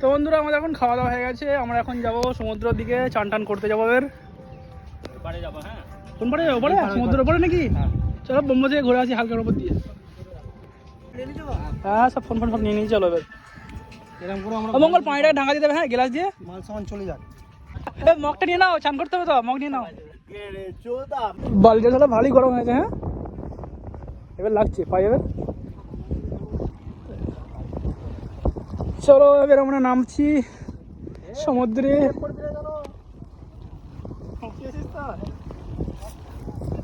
তো বন্ধুরা আমাদের এখন খাওয়া দাওয়া হয়ে গেছে। আমরা এখন যাব সমুদ্রের দিকে চান টান করতে যাব যাব হ্যাঁ। কোন পরে সমুদ্রের ওপরে নাকি? চলো বোম্বে থেকে ঘুরে আসি হালকার উপর দিয়ে। হ্যাঁ সব ফোন ফোন সব নিয়ে নিয়ে চলো এবার। মঙ্গল পানিটা ঢাকা দিতে হবে হ্যাঁ গ্লাস দিয়ে? মাল সামান চলে যাক। মগটা নিয়ে নাও চান করতে হবে তো? মগ নিয়ে নাও। বালিটা ভালোই গরম হয়েছে হ্যাঁ? এবার লাগছে পাই এবার। চলো এবার আমরা নামছি সমুদ্রে।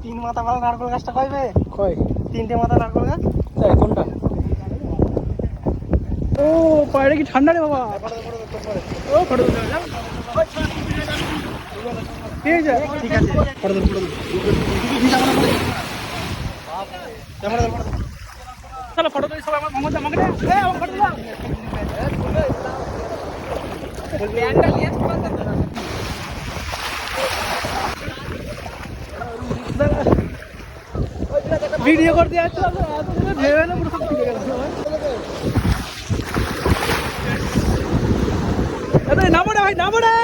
তিন মাথা ভালো নারকেল গাছটা পাইবে কয়? তিনটে মাথা নারকেল গাছ? তাই কোনটা? ও পায়রা কি ঠান্ডা রে বাবা? ও ফটো। ঠিক আছে ঠিক আছে ফটো ফটো তুল ক্যামেরা ধর ফটো চলো ফটো তুলি, সবাই আমার মঙ্গলদা মঙ্গলদা এ আমার ফটো দাও। ভিডিও করতে ভেবে না পুরো সব ঠিক গেল। নামো রে ভাই, নামো রে!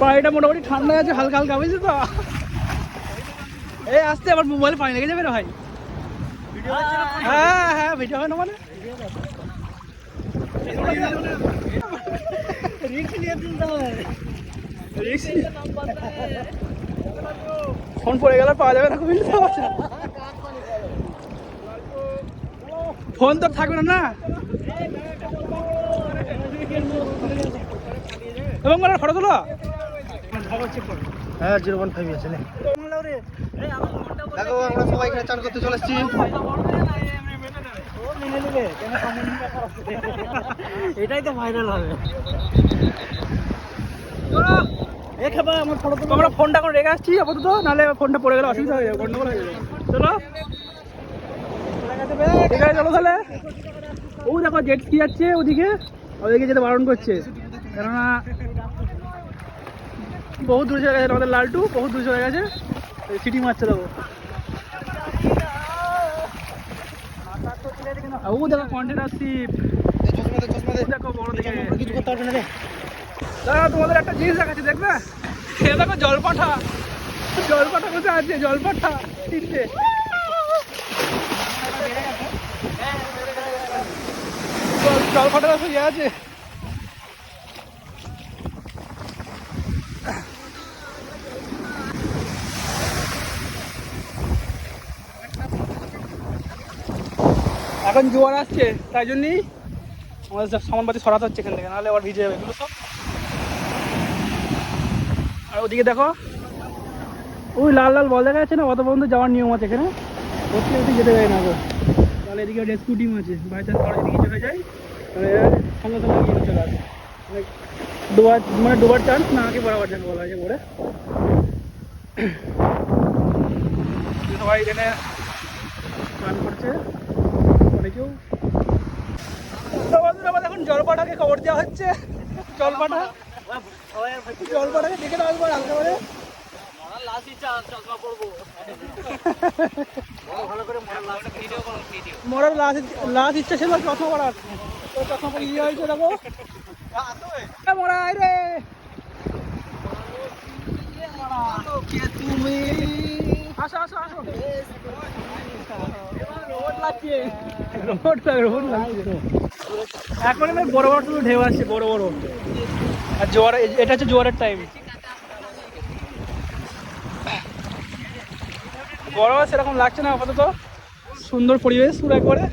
পানিটা মোটামুটি ঠান্ডা আছে, হালকা হালকা, বুঝলি তো? এই আসতে আমার মোবাইলে পানি লেগে যাবে রে ভাই। হ্যাঁ হ্যাঁ ভিডিও হয় না মানে? ফোন পড়ে গেলে পাওয়া যাবে না, খুবই ফোন তো থাকবে না না? এবং বলার ফটো তোলো। হ্যাঁ জিরো ওয়ান ফাইভ আছে দেখো আমরা সবাই এখানে চান করতে চলে এসেছি। এটাই তো ভাইরাল হবে। ফোনটা এখন রেখে আসছি আপাতত নাহলে ফোনটা পড়ে গেলে অসুবিধা হয়ে যাবে গন্ডগোল হয়ে যাবে। চলো। ঠিক আছে চলো তাহলে। ও দেখো জেট কি যাচ্ছে ওদিকে। ওদিকে যেতে বারণ করছে। কেননা বহু দূর গেছে আমাদের লালটু বহু দূর চলে গেছে। সিটি মারছে আর ও, দেখো শিপ না রে দাদা তোমাদের একটা জিনিস দেখাচ্ছি, দেখবে? এ দেখো জলপাঠা। জলপাঠা কোথায় আছে? জলপাঠা জলপাঠা ইয়ে আছে? এখন জোয়ার আসছে, তাই জন্যই আমাদের সব সামানপাতি সরাতে হচ্ছে এখান থেকে, নাহলে আবার ভিজে যাবে এগুলো সব আর ওদিকে দেখো, ওই লাল লাল বল দেখা যাচ্ছে না? অত পর্যন্ত যাওয়ার নিয়ম আছে এখানে। ওদিকে ওদিকে যেতে যায় না তাহলে এদিকে রেস্কিউ টিম আছে। বাই চান্স কারও যদি চলে যায়। তাহলে সঙ্গে সঙ্গে এগিয়ে চলে আসে। মানে ডোবার মানে ডোবার চান্স না আগে বরাবর যাকে বলা হয়েছে পরে সবাই এখানে করছে। অনেকেও। এখন জলপাটাকে খবর দেওয়া হচ্ছে। জলপাটা। জলপাটাকে দেখে দাও একবার হালকা করে। মরার লাশ ইচ্ছা ছিল চশমা পড়ার চশমা পরে ইয়ে হয়েছে মরা রে। তুমি আসো আসো। আসো লাগছে রোবট লাগছে এখন এবার বড় বড় শুধু ঢেউ আসছে বড় বড়। আর জোয়ার এটা হচ্ছে জোয়ারের টাইম গরম সেরকম লাগছে না আপাতত। সুন্দর পরিবেশ পুরো একবারে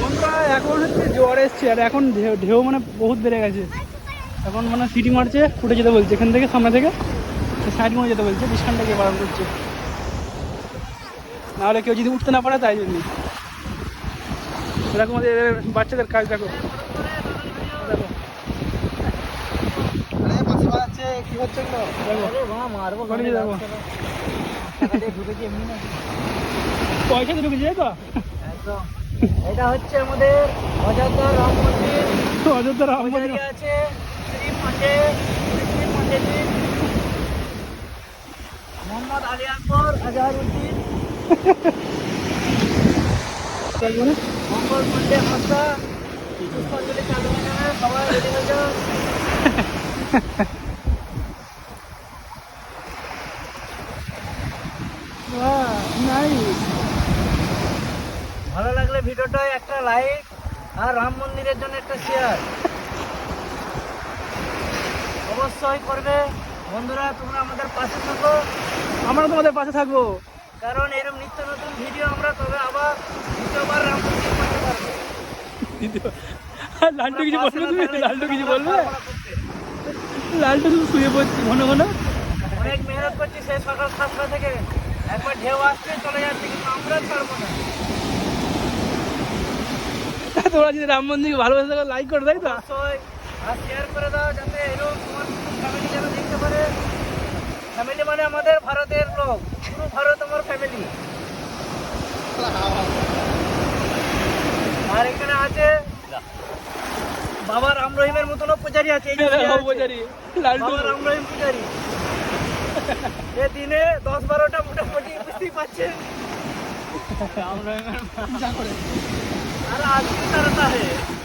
বন্ধুরা, এখন জোয়ার এসছে আর এখন ঢেউ ঢেউ মানে বহুত বেড়ে গেছে। এখন মানে সিটি মারছে ফুটে যেতে বলছে। এখান থেকে সামনে থেকে সাইড করে যেতে বলছে ডিসকাউন্টটা গিয়ে বারণ করছে। নাহলে কেউ যদি উঠতে না পারে তাই জন্য। এরকম বাচ্চাদের কাজ দেখো। পয়সা তো ঢুকেছে তো? একদম। এটা হচ্ছে আমাদের অযোধ্যা রাম মন্দির। অযোধ্যা রাম মন্দির। আছে শ্রী পান্ডে শ্রী পান্ডেজি মোহাম্মদ আলী আকবর আজহারউদ্দিন মঙ্গল পান্ডে হাসা পুষ্পাঞ্জলি চালু সবাই রেডি হয়ে লাইক আর রাম মন্দিরের জন্য একটা শেয়ার অবশ্যই করবে। বন্ধুরা তোমরা আমাদের পাশে থাকো। আমরা তোমাদের পাশে থাকব। কারণ এরকম নিত্য নতুন ভিডিও আমরা তবে আবার দ্বিতীয়বার রাম মন্দির করতে পারব লালটু কিছু বলবে তুমি? লালটু কিছু বলবে। লালটু শুধু শুয়ে পড়ছি ঘন ঘন অনেক মেহনত করছি সেই সকাল সাতটা থেকে। একবার ঢেউ আসছে চলে যাচ্ছে কিন্তু আমরা ছাড়বো না। তোমরা যদি রাম মন্দিরকে ভালোবাসে থাকো লাইক করে তাই তো? শেয়ার করে দাও যাতে এরকম ফ্যামিলি যেন দেখতে পারে। ফ্যামিলি মানে আমাদের ভারতের লোক। পুরো ভারত আমার ফ্যামিলি আর এখানে আছে বাবা রাম রহিমের মতনও পূজারি আছে এই যে শুয়ে আছে। পূজারি বাবা রাম রহিম পূজারি। এ দিনে দশ বারোটা মোটামুটি বুঝতেই পারছেন রাম রহিমের আর আজকে তারা है।